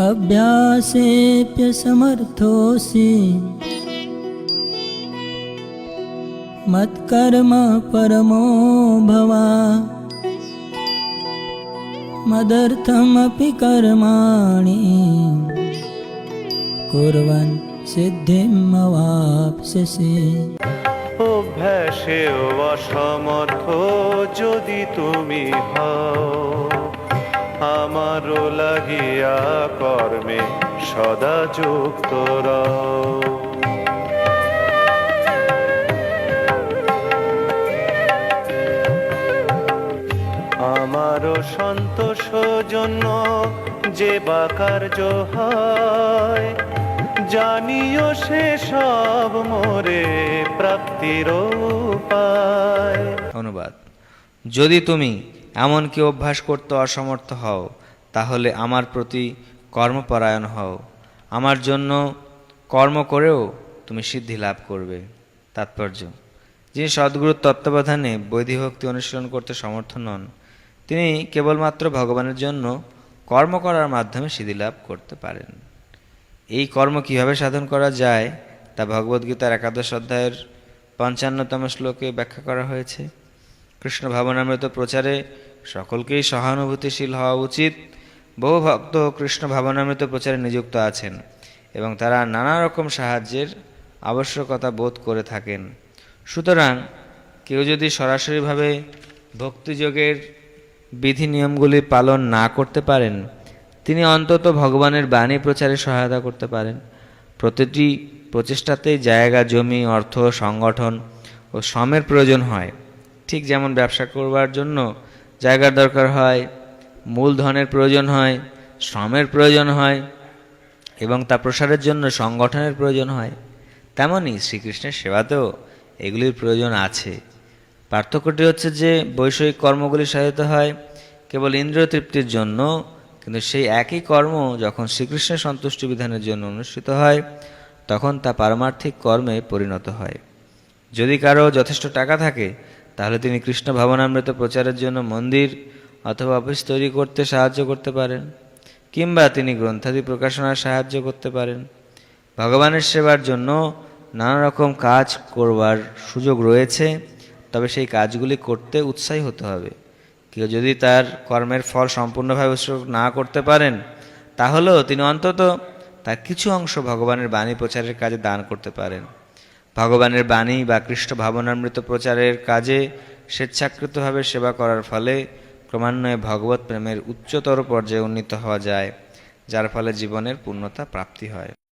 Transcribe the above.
अभ्यासेऽप्यसमर्थोऽसि मत्कर्म परमो भवा मदर्थमपि कर्माणि कुर्वन् सिद्धिम् अवाप्स्यसि অভ্যাসেও অসমর্থ যদি তুমি হও আমারও লাগিয়া কর্মে সদা যুক্ত রও। আমারও সন্তোষ জন্য যে বা কার্য হয়, জানিও সে সব মোরে প্রাপ্তির উপায়। অনুবাদ যদি তুমি এমন কি অভ্যাস করতে অসমর্থ হও, তাহলে আমার প্রতি কর্মপরায়ণ হও। আমার জন্য কর্ম করেও তুমি সিদ্ধি লাভ করবে। তাৎপর্য। যিনি সদ্গুরুর তত্ত্বাবধানে বৈধিভক্তি অনুশীলন করতে সমর্থ নন, তিনি কেবলমাত্র ভগবানের জন্য কর্ম করার মাধ্যমে সিদ্ধি লাভ করতে পারেন। এই কর্ম কীভাবে সাধন করা যায়, তা ভগবদ্গীতার একাদশ অধ্যায়ের পঞ্চান্নতম শ্লোকে ব্যাখ্যা করা হয়েছে। কৃষ্ণ ভাবনামৃত প্রচারে সকলকেই সহানুভূতিশীল হওয়া উচিত। বহু ভক্ত কৃষ্ণ ভাবনামৃত প্রচারে নিযুক্ত আছেন এবং তারা নানা রকম সাহায্যের আবশ্যকতা বোধ করে থাকেন। সুতরাং কেউ যদি সরাসরিভাবে ভক্তিযোগের বিধি নিয়মগুলি পালন না করতে পারেন, তিনি অন্তত ভগবানের বাণী প্রচারে সহায়তা করতে পারেন। প্রতিটি প্রচেষ্টাতেই জায়গা, জমি, অর্থ, সংগঠন ও শ্রমের প্রয়োজন হয়। ঠিক যেমন ব্যবসা করবার জন্য জায়গার দরকার হয় মূলধনের প্রয়োজন হয়, শ্রমের প্রয়োজন হয় এবং তা প্রসারের জন্য সংগঠনের প্রয়োজন হয়, তেমনই শ্রীকৃষ্ণের সেবাতেও এগুলির প্রয়োজন আছে। পার্থক্যটি হচ্ছে যে বৈষয়িক কর্মগুলি সাধিত হয়, কেবল ইন্দ্রিয় তৃপ্তির জন্য, কিন্তু সেই একই কর্ম যখন শ্রীকৃষ্ণের সন্তুষ্টি বিধানের জন্য অনুষ্ঠিত হয়, তখন তা পারমার্থিক কর্মে পরিণত হয়। যদি কারও যথেষ্ট টাকা থাকে তাহলে তিনি কৃষ্ণ ভাবনামৃত প্রচারের জন্য মন্দির অথবা অফিস তৈরি করতে সাহায্য করতে পারেন, কিংবা তিনি গ্রন্থাদি প্রকাশনার সাহায্য করতে পারেন। ভগবানের সেবার জন্য নানা রকম কাজ করবার সুযোগ রয়েছে, তবে সেই কাজগুলি করতে উৎসাহী হতে হবে। কেউ যদি তার কর্মের ফল সম্পূর্ণভাবে না করতে পারেন, তাহলেও তিনি অন্তত তার কিছু অংশ ভগবানের বাণী প্রচারের কাজে দান করতে পারেন। ভগবানের বাণী বা কৃষ্ণ ভাবনামৃত প্রচারের কাজে স্বেচ্ছাকৃতভাবে সেবা করার ফলে ক্রমান্বয়ে ভগবত প্রেমের উচ্চতর পর্যায়ে উন্নীত হওয়া যায়, যার ফলে জীবনের পূর্ণতা প্রাপ্তি হয়।